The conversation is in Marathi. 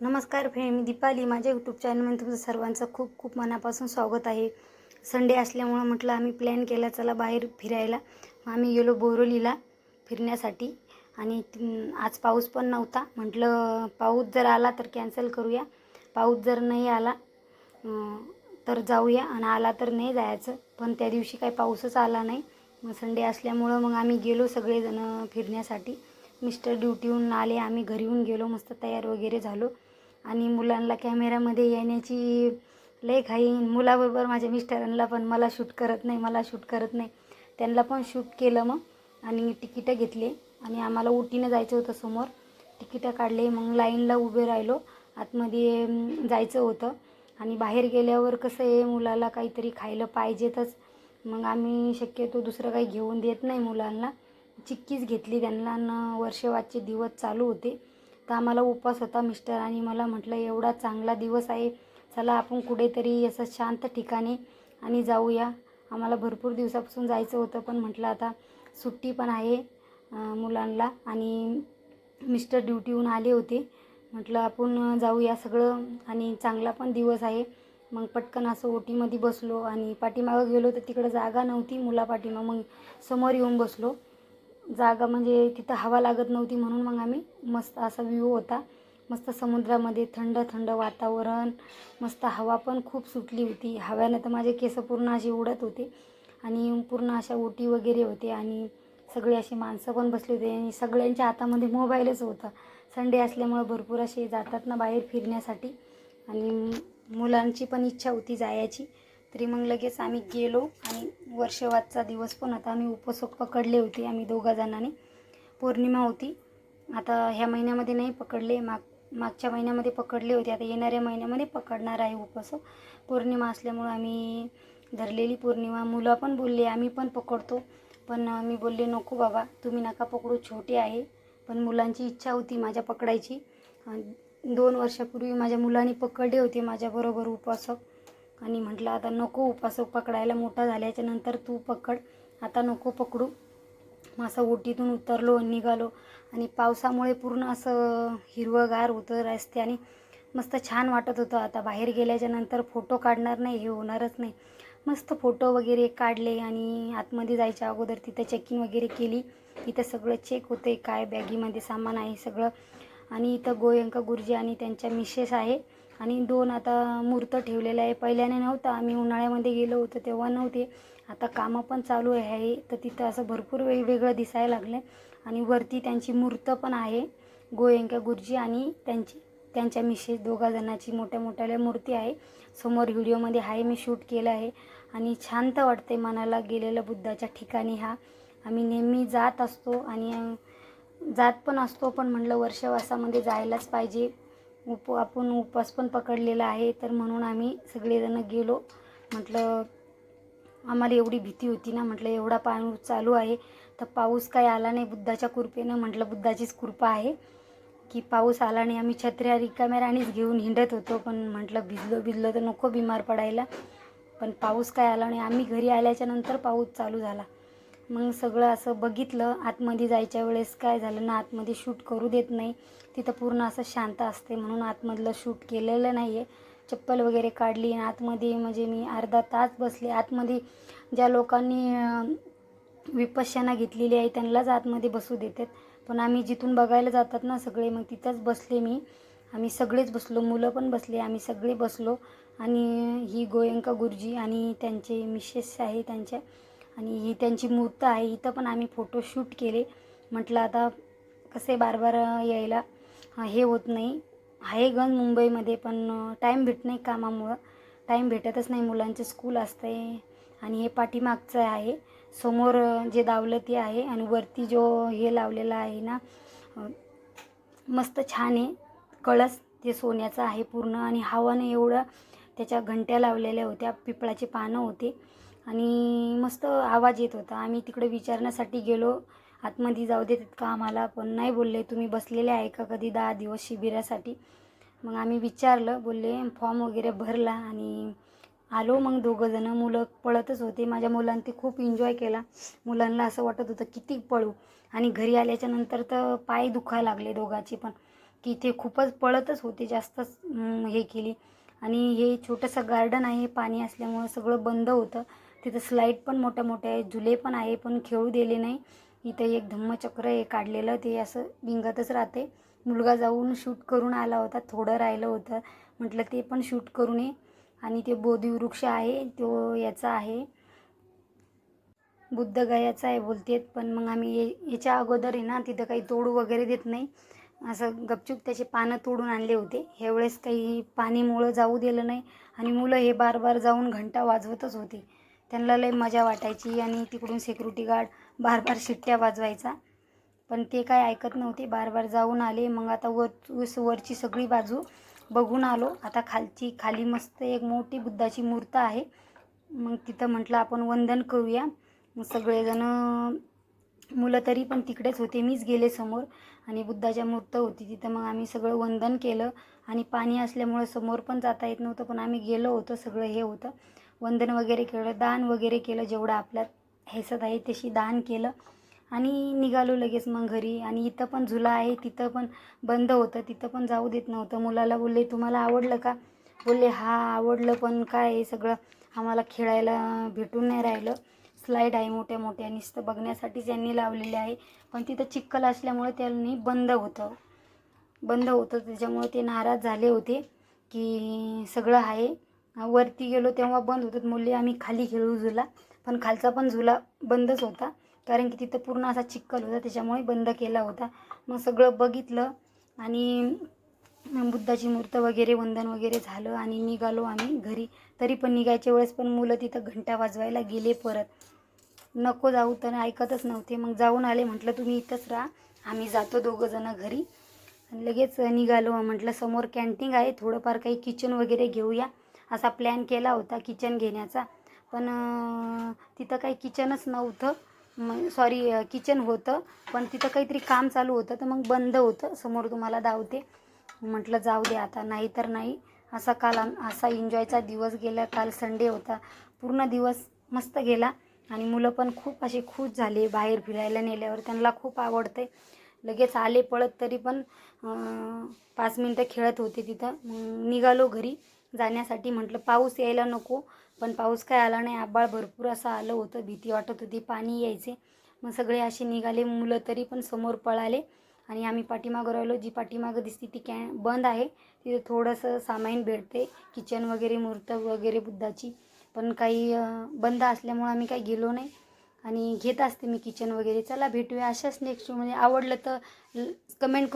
नमस्कार फ्रेंड मी दीपाली. माझ्या यूट्यूब चॅनलमध्ये तुमचं सर्वांचं खूप खूप मनापासून स्वागत आहे. संडे असल्यामुळं म्हटलं आम्ही प्लॅन केला चला बाहेर फिरायला. मग आम्ही गेलो बोरोलीला फिरण्यासाठी आणि आज पाऊस पण नव्हता. म्हटलं पाऊस जर आला तर कॅन्सल करूया. पाऊस जर नाही आला तर जाऊया आणि आला तर नाही जायचं. पण त्या दिवशी काही पाऊसच आला नाही. मग संडे असल्यामुळं मग आम्ही गेलो सगळेजणं फिरण्यासाठी. मिस्टर ड्युटीहून आले आम्ही घरी येऊन गेलो मस्त तयार वगैरे झालो. आणि मुलांना कॅमेऱ्यामध्ये येण्याची लय घाई. मुलाबरोबर माझ्या मिस्टरांना पण मला शूट करत नाही मला शूट करत नाही. त्यांना पण शूट केलं मग. आणि तिकीटं घेतले. आणि आम्हाला उटीनं जायचं होतं समोर. तिकीटं काढले. मग लाईनला उभे राहिलो. आतमध्ये जायचं होतं. आणि बाहेर गेल्यावर कसं आहे मुलाला काहीतरी खायला पाहिजेतच. मग आम्ही शक्यतो दुसरं काही घेऊन देत नाही मुलांना. चिक्कीच घेतली. त्यांना न वर्षवाचे दिवस चालू होते. तर आम्हाला उपवास होता मिस्टर आणि मला म्हटलं एवढा चांगला दिवस आहे. चला आपण कुठेतरी असं शांत ठिकाणी आणि जाऊया. आम्हाला भरपूर दिवसापासून जायचं होतं पण म्हटलं आता सुट्टी पण आहे मुलांना आणि मिस्टर ड्युटीहून आले होते. म्हटलं आपण जाऊया सगळं आणि चांगला पण दिवस आहे. मग पटकन असं ओटीमध्ये बसलो आणि पाठीमागं गेलो तर तिकडं जागा नव्हती मुला पाठीमाग मग समोर येऊन बसलो. जागा म्हणजे तिथं हवा लागत नव्हती म्हणून मग आम्ही मस्त असा व्ह्यू होता. मस्त समुद्रामध्ये थंड थंड वातावरण मस्त हवा पण खूप सुटली होती. हव्यानं तर माझे केस पूर्ण असे उडत होते आणि पूर्ण अशा ओटी वगैरे होते आणि सगळे असे माणसं पण बसले होते आणि सगळ्यांच्या हातामध्ये मोबाईलच होता. संडे असल्यामुळं भरपूर असे जातात ना बाहेर फिरण्यासाठी आणि मुलांची पण इच्छा होती जायची. तरी मग लगेच आम्ही गेलो आणि वर्षवादचा दिवस पण होता. आम्ही उपवासक पकडले होते आम्ही दोघा जणांनी. पौर्णिमा होती. आता ह्या महिन्यामध्ये नाही पकडले माग मागच्या महिन्यामध्ये पकडले होते. आता येणाऱ्या महिन्यामध्ये पकडणार आहे उपवास पौर्णिमा असल्यामुळं आम्ही धरलेली पौर्णिमा. मुलं पण बोलले आम्ही पण पकडतो. पण मी बोलले नको बाबा तुम्ही नका पकडू. छोटे आहे पण मुलांची इच्छा होती माझ्या पकडायची. दोन वर्षापूर्वी माझ्या मुलांनी पकडले होते माझ्याबरोबर उपासक. आणि म्हटलं आता नको उपासक पकडायला मोठा झाल्याच्यानंतर तू पकड. आता नको पकडू. मग असं ओटीतून उतरलो आणि निघालो. आणि पावसामुळे पूर्ण असं हिरवंगार होतं रस्त्याने मस्त छान वाटत होतं. आता बाहेर गेल्याच्यानंतर फोटो काढणार नाही हे होणारच नाही. मस्त फोटो वगैरे काढले आणि आतमध्ये जायच्या अगोदर तिथं चेकिंग वगैरे केली. इथं सगळं चेक होते काय बॅगीमध्ये सामान आहे सगळं. आणि इथं गोयंका गुरुजी आणि त्यांच्या मिसेस आहे. आणि दोन आता मूर्त ठेवलेल्या आहे. पहिल्याने नव्हतं. आम्ही उन्हाळ्यामध्ये गेलो होतो तेव्हा नव्हते. आता कामं पण चालू आहे. तर तिथं असं भरपूर वेगवेगळं दिसायला लागलं आणि वरती त्यांची मूर्त पण आहे. गोयंका गुरुजी आणि त्यांची त्यांच्या मिसेस दोघा जणांची मोठ्या मोठ्याल्या मूर्ती आहे. समोर व्हिडिओमध्ये आहे मी शूट केलं आहे. आणि शांत वाटते मनाला गेलेलं बुद्धाच्या ठिकाणी हा. आम्ही नेहमी जात असतो आणि जात पण असतो. पण म्हटलं वर्षवासामध्ये जायलाच पाहिजे. उप आपण उपवास पण पकडलेला आहे तर म्हणून आम्ही सगळेजणं गेलो. म्हटलं आम्हाला एवढी भीती होती ना म्हटलं एवढा पाऊस चालू आहे तर पाऊस काही आला नाही बुद्धाच्या कृपेनं म्हटलं बुद्धाचीच कृपा आहे की पाऊस आला नाही. आम्ही छत्र्या रिकाम्या राणीच घेऊन हिंडत होतो पण म्हटलं भिजलो भिजलो तर नको बिमार पडायला. पण पाऊस काय आला नाही आम्ही घरी आल्याच्यानंतर पाऊस चालू झाला. मग सगळं असं बघितलं. आतमध्ये जायच्या वेळेस काय झालं ना आतमध्ये शूट करू देत नाही. तिथं पूर्ण असं शांत असते म्हणून आतमधलं शूट केलेलं नाही आहे चप्पल वगैरे काढली आणि आतमध्ये म्हणजे मी अर्धा तास बसले. आतमध्ये ज्या लोकांनी विपश्यना घेतलेली आहे त्यांनाच आतमध्ये बसू देतात. पण आम्ही जिथून बघायला जातात ना सगळे मग तिथंच बसले मी. आम्ही सगळेच बसलो मुलं पण बसले आम्ही सगळे बसलो. आणि ही गोयंका गुरुजी आणि त्यांचे मिसेस आहे त्यांच्या आणि ही त्यांची मूर्त आहे. इथं पण आम्ही फोटोशूट केले. म्हटलं आता कसे बार बार यायला? हे होत नाही. आहे गण मुंबईमध्ये पण टाईम भेट नाही कामामुळं. टाईम भेटतच नाही मुलांचं. स्कूल असतं आणि हे पाठीमागचं आहे. समोर जे दावलं ते आहे. आणि वरती जो हे लावलेला आहे ना मस्त छान आहे. कळस ते सोन्याचं आहे पूर्ण. आणि हवाने एवढं त्याच्या घंट्या लावलेल्या होत्या. पिपळाचे पानं होते. आणि मस्त आवाज येत होता. आम्ही तिकडे विचारण्यासाठी गेलो. आतमध्ये जाऊ देतात का आम्हाला. पण नाही बोलले. तुम्ही बसलेले आहे का कधी दहा दिवस शिबिरासाठी? मग आम्ही विचारलं. बोलले फॉर्म वगैरे भरला आणि आलो मग दोघंजणं मुलं पळतच होते. माझ्या मुलांनी ते खूप एन्जॉय केला. मुलांना असं वाटत होतं किती पळू. आणि घरी आल्याच्यानंतर तर पाय दुखायला लागले दोघाचे पण. की ते खूपच पळतच होते. जास्तच हे केली. आणि हे छोटंसं गार्डन आहे. पाणी असल्यामुळं सगळं बंद होतं. तिथं स्लाईड पण मोठ्या मोठ्या आहे झुले पण आहे पण खेळू दिले नाही. इथं एक धम्मचक्र आहे काढलेलं ते असं भिंगतच राहते. मुलगा जाऊन शूट करून आला होता थोडं राहिलं होतं. म्हटलं ते पण शूट करून ये. आणि ते बोधिवृक्ष आहे तो याचा आहे. बुद्ध गयाचा आहे बोलतेत पण मग आम्ही ये- याच्या अगोदर आहे ना तिथं काही तोडू वगैरे देत नाही. असं गपचूप त्याचे पानं तोडून आणले होते. ह्यावेळेस काही पाणीमुळं जाऊ दिलं नाही. आणि मुलं हे बार बार जाऊन घंटा वाजवतच होती. त्यांना लय मजा वाटायची आणि तिकडून सिक्युरिटी गार्ड बार बार शिट्ट्या वाजवायचा. पण ते काय ऐकत नव्हते. बार बार जाऊन आले. मग आता वर वरची सगळी बाजू बघून आलो. आता खालची खाली मस्त एक मोठी बुद्धाची मूर्त आहे. मग तिथं म्हटलं आपण वंदन करूया. मग सगळेजणं मुलं तरी पण तिकडेच होते. मीच गेले समोर आणि बुद्धाच्या मूर्त होती तिथं. मग आम्ही सगळं वंदन केलं आणि पाणी असल्यामुळं समोर पण जाता येत नव्हतं. पण आम्ही गेलो होतो. सगळं हे होतं. वंदन वगैरे केलं दान वगैरे केलं जेवढं आपल्यात हेसत आहे तशी दान केलं. आणि निघालो लगेच मग घरी. आणि इथं पण झुला आहे तिथं पण बंद होतं तिथं पण जाऊ देत नव्हतं. मुलाला बोलले तुम्हाला आवडलं का? बोलले हा आवडलं पण काय हे सगळं? आम्हाला खेळायला भेटून नाही राहिलं. स्लाईड आहे मोठ्या मोठ्या नुसतं बघण्यासाठीच यांनी लावलेले आहे. पण तिथं चिखल असल्यामुळे त्यांनी बंद होतं. बंद होतं त्याच्यामुळे ते नाराज झाले होते की सगळं आहे. वरती गेलो तेव्हा बंद होतात. मुले आम्ही खाली खेळू झुला. पण खालचा पण झुला बंदच होता. कारण की तिथं पूर्ण असा चिखल होता. त्याच्यामुळे बंद केला होता. मग सगळं बघितलं आणि बुद्धाची मूर्त वगैरे वंदन वगैरे झालं आणि निघालो आम्ही घरी. तरी पण निघायच्या वेळेस पण मुलं तिथं घंटा वाजवायला गेले परत. नको जाऊ तर ऐकतच नव्हते. मग जाऊन आले. म्हटलं तुम्ही इथंच राहा. आम्ही जातो दोघंजणं घरी. आणि लगेच निघालो. म्हटलं समोर कॅन्टीन आहे. थोडंफार काही किचन वगैरे घेऊया. असा प्लॅन केला होता किचन घेण्याचा. पण तिथं काही किचनच नव्हतं. मग सॉरी किचन होतं. पण तिथं काहीतरी काम चालू होतं. तर मग बंद होतं. समोर तुम्हाला धावते. म्हटलं जाऊ दे आता. नाही तर नाही. असा काल असा एन्जॉयचा दिवस गेला. काल संडे होता. पूर्ण दिवस मस्त गेला. आणि मुलं पण खूप असे खुश झाले. बाहेर फिरायला नेल्यावर त्यांना खूप आवडते लगेच आले पळत तरी पण पाच मिनटं खेळत होते तिथं. मग निघालो घरी. जाण्यासाठी म्हटलं पाऊस यायला नको. पण पाऊस काय आला नाही. आबाळ भरपूर असं आलं होतं. भीती वाटत होती. पाणी यायचे. मग सगळे असे निघाले. मुलं तरी पण समोर पळाले. आणि आम्ही पाठीमागं राहिलो. जी पाठीमागं दिसते ती कॅ बंद आहे. तिथे थोडंसं सामाईन भेटते. किचन वगैरे मूर्त वगैरे बुद्धाची. पण काही बंद असल्यामुळं आम्ही काही गेलो नाही. आणि घेत असते मी किचन वगैरे. चला भेटूया. अशाच नेक्स्ट म्हणजे आवडलं तर कमेंट